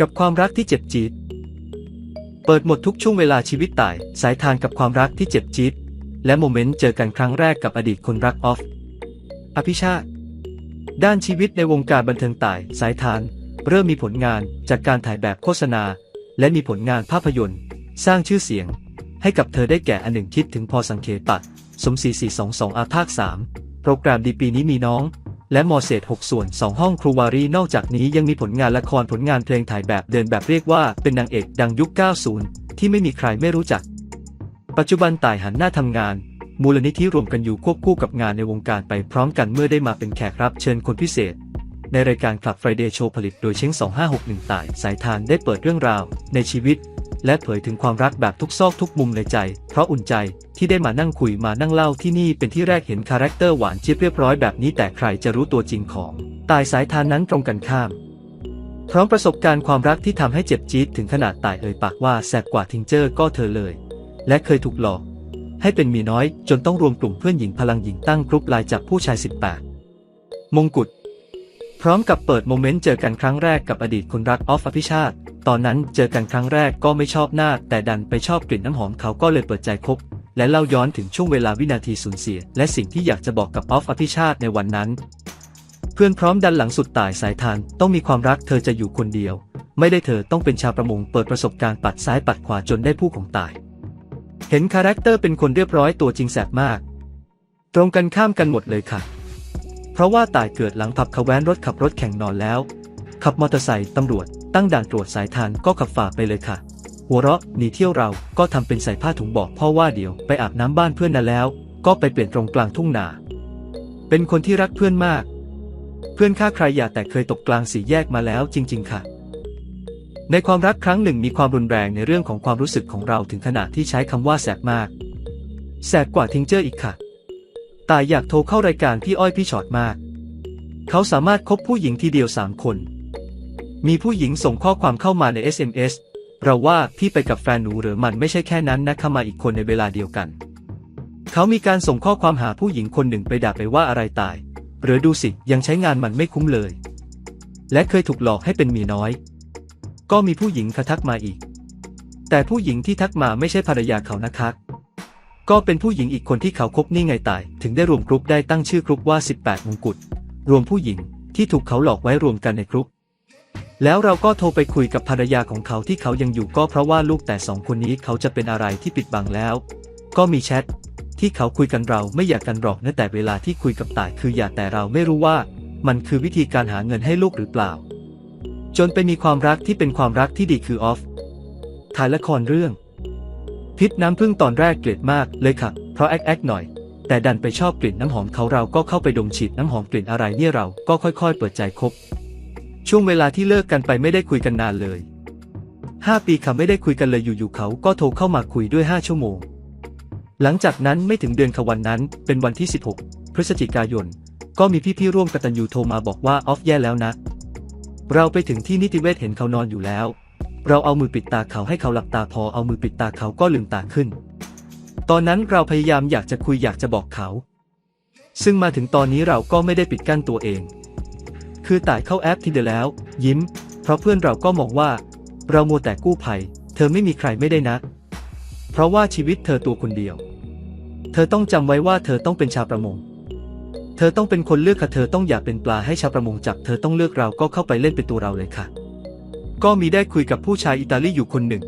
กับความรักที่เจ็บจี๊ดเปิดหมดทุกช่วงเวลาชีวิตตายสายทานกับความรักที่เจ็บจี๊ดและโมเมนต์เจอกันครั้งแรกกับอดีตคนรักออฟ อภิชาติ ด้านชีวิตในวงการบันเทิงตายสายทาน เริ่มมีผลงานจากการถ่ายแบบโฆษณา และมีผลงานภาพยนตร์ สร้างชื่อเสียง ให้กับเธอได้แก่อันหนึ่งคิดถึงพอสังเขปะสมศรี422อาภาค 3 โปรแกรมดีปีนี้มีน้อง และมอเศษ6ส่วน 2 ห้องครูวารีนอกจากนี้ยังมีผลงานละครผลงานเพลงถ่ายแบบเดินแบบเรียกว่าเป็นนางเอกดังยุค 90 ที่ไม่มีใครไม่รู้จัก ปัจจุบันต่ายหันหน้าทำงาน มูลนิธิรวมกันอยู่ควบคู่กับงานในวงการไปพร้อมกันเมื่อได้มาเป็นแขกรับเชิญคนพิเศษ ในรายการคลับ Friday Show ผลิตโดยเช้ง 2561 ต่ายสายทานได้เปิดเรื่องราว ในชีวิต และเผยถึงความรักแบบทุกซอกทุกมุมในใจ เพราะอุ่นใจที่ได้มานั่งคุยมานั่งเล่าที่นี่เป็นที่แรกเห็นคาแรคเตอร์หวานเจี๊ยบเรียบร้อยแบบนี้แต่ใครจะรู้ตัวจริงของ ตายสายทานนั้นตรงกันข้าม พร้อมประสบการณ์ความรักที่ทำให้เจ็บจี๊ดถึงขนาดตายเอ่ยปากว่าแสบกว่าทิงเจอร์ก็เธอเลย และเคยถูกหลอก ให้เป็นมีน้อยจนต้องรวมกลุ่มเพื่อนหญิงพลังหญิงตั้งกรุ๊ปไลน์จากผู้ชาย 18 มงกุฎพร้อมกับเปิดโมเมนต์เจอกันครั้งแรกกับอดีตคนรักออฟอภิชาติ ตอนนั้นเจอกันครั้งแรกก็ไม่ชอบหน้า แต่ดันไปชอบกลิ่นน้ำหอมเขาก็เลยเปิดใจคบ และเล่าย้อนถึงช่วงเวลาวินาทีสูญเสีย และสิ่งที่อยากจะบอกกับออฟอภิชาติในวันนั้น เพื่อนพร้อมดันหลังสุดตายสายทานต้องมีความรักเธอจะอยู่คนเดียว ไม่ได้เธอต้องเป็นชาวประมงเปิดประสบการณ์ปัดซ้ายปัดขวาจนได้ผู้ของตาย เห็นคาแรคเตอร์เป็นคนเรียบร้อยตัวจริงแสบมาก ตรงกันข้ามกันหมดเลยค่ะ เพราะว่าตายเกิดหลังผับขแว้นรถขับรถแข่งนอนแล้ว ขับมอเตอร์ไซค์ตำรวจ ตั้งด่านตรวจสายทานก็ขับฝ่าไปเลยค่ะ หัวเราะหนีเที่ยวเราก็ทำเป็นใส่ผ้าถุงบอกพ่อว่าเดี๋ยวไปอาบน้ำบ้านเพื่อนนะแล้ว ก็ไปเปลี่ยนตรงกลางทุ่งนา เป็นคนที่รักเพื่อนมาก เพื่อนฆ่าใครอย่าแต่เคยตกกลางสี่แยกมาแล้วจริง ๆ ค่ะ ในความรักครั้งหนึ่งมีความรุนแรงในเรื่องของความรู้สึกของเราถึงขนาดที่ใช้คำว่าแสบมาก แสบกว่าทิงเจอร์อีกค่ะตายอยากโทรเข้ารายการพี่อ้อยพี่ชอตมาก เขาสามารถคบผู้หญิงทีเดียวสามคน มีผู้หญิงส่งข้อความเข้ามาใน SMS เราว่าพี่ไปกับแฟนหนูหรือมันไม่ใช่แค่นั้นนะเข้ามาอีกคนในเวลาเดียวกัน เขามีการส่งข้อความหาผู้หญิงคนหนึ่งไปด่าไปว่าอะไรตาย หรือดูสิยังใช้งานมันไม่คุ้มเลย และเคยถูกหลอกให้เป็นเมียน้อย ก็มีผู้หญิงทักมาอีก แต่ผู้หญิงที่ทักมาไม่ใช่ภรรยาเขานะคะก็เป็นผู้หญิงอีกคนที่เขาคบนี่ไงตาย ถึงได้รวมกรุ๊ปได้ตั้งชื่อกรุ๊ปว่า 18 มงกุฎรวมผู้หญิงที่ถูกเขาหลอกไว้รวมกันในกรุ๊ป แล้วเราก็โทรไปคุยกับภรรยาของเขาที่เขายังอยู่ก็เพราะว่าลูกแต่สองคนนี้เขาจะเป็นอะไรที่ปิดบังแล้ว ก็มีแชทที่เขาคุยกันเราไม่อยากกันหรอกนะแต่เวลาที่คุยกับตายคืออยากแต่เราไม่รู้ว่า มันคือวิธีการหาเงินให้ลูกหรือเปล่า จนไปมีความรักที่เป็นความรักที่ดีคือออฟถ่ายละครเรื่อง พิษน้ำพึ่งตอนแรกเกลียดมากเลยค่ะ เพราะแอ๊กแอ๊กหน่อย แต่ดันไปชอบกลิ่นน้ำหอมเขาเราก็เข้าไปดมฉีดน้ำหอมกลิ่นอะไรเนี่ยเราก็ค่อย ๆ เปิดใจคบ ช่วงเวลาที่เลิกกันไปไม่ได้คุยกันนานเลย 5 ปีค่ะไม่ได้คุยกันเลยอยู่ๆเขาก็โทรเข้ามาคุยด้วย 5 ชั่วโมง หลังจากนั้นไม่ถึงเดือนค่ะวันนั้น เป็นวันที่ 16 พฤศจิกายน ก็มีพี่ๆร่วมกตัญญูโทรมาบอกว่าออฟแย่แล้วนะ เราไปถึงที่นิติเวชเห็นเขานอนอยู่แล้ว เราเอามือปิดตาเขาให้เขาหลับตาพอเอามือปิดตาเขาก็ลืมตาขึ้น ตอนนั้นเราพยายามอยากจะคุยอยากจะบอกเขา ซึ่งมาถึงตอนนี้เราก็ไม่ได้ปิดกั้นตัวเอง คือต่ายเข้าแอปทินเดอร์แล้ว ยิ้ม เพราะเพื่อนเราก็มองว่า เรามัวแต่กู้ภัย เธอไม่มีใครไม่ได้นะ เพราะว่าชีวิตเธอตัวคนเดียว เธอต้องจำไว้ว่าเธอต้องเป็นชาวประมง เธอต้องเป็นคนเลือกค่ะเธอต้องอยากเป็นปลาให้ชาวประมงจับ เธอต้องเลือกเราก็เข้าไปเล่นเป็นตัวเราเลยค่ะ ก็มีได้คุยกับผู้ชายอิตาลีอยู่คนหนึ่ง